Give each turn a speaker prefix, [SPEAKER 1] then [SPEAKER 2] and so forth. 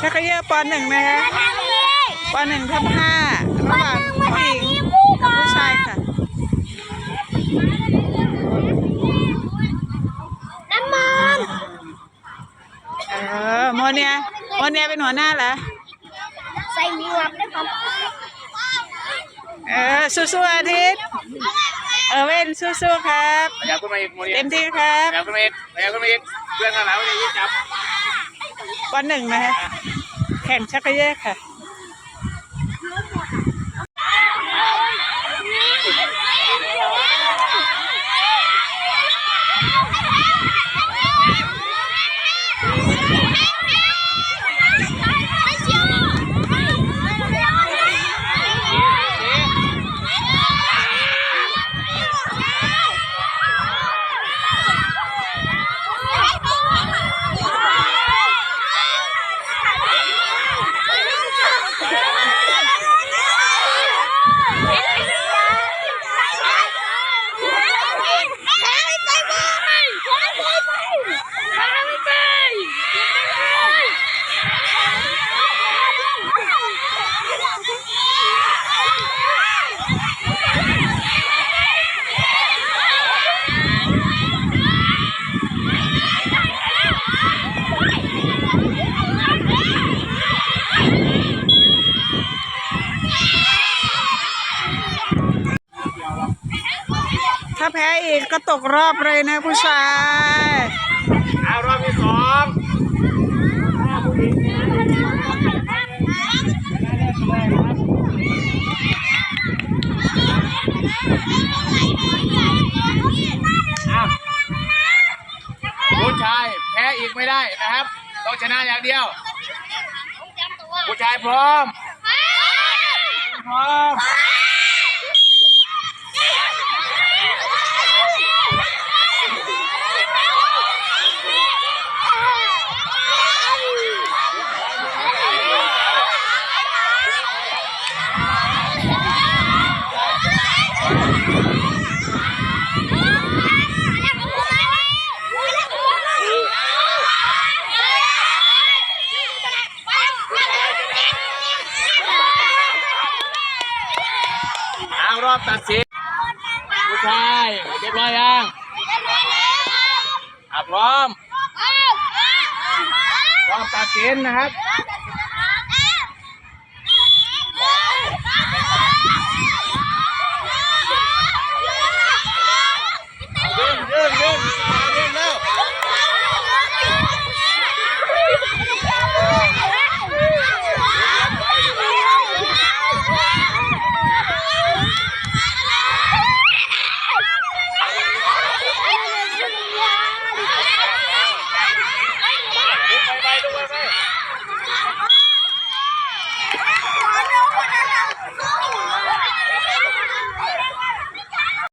[SPEAKER 1] ชักเขยอปหนึ่งนะคะปหนึ่งทับห้าระหว่างผู้หญิงกับผู้ชายค่ะ
[SPEAKER 2] น้ำมัน
[SPEAKER 1] เออโมเนียโมเนียเป็นหัวหน้าเหรอ
[SPEAKER 2] ใส่หมวกด้วยครับ
[SPEAKER 1] เออสู้ๆอาทิตย์ เออเว้นสู้ๆครับ
[SPEAKER 3] อยากขึ้นมาอีกโมเดล
[SPEAKER 1] เต็มที่ครับ
[SPEAKER 3] อยากขึ้นมาอีกอยากขึ้นมาอีกเพื่อนข้างหลังไม่ได้ยินจับ
[SPEAKER 1] ปหนึ่งนะคะแข่งชักเยกค่ะถ้ แพ้อีกก็ตกรอบเลยนะผู้ชาย
[SPEAKER 3] เอารอบที่สองอ้าวผู้ชายแพ้อีกไม่ได้นะครับ ต้องชนะอย่างเดียว ผู้ชายพร้อม พร้อม รอบตัดสินผู้ชายเรียบร้อยยังอะพร้อมรอบตัดสินนะครับ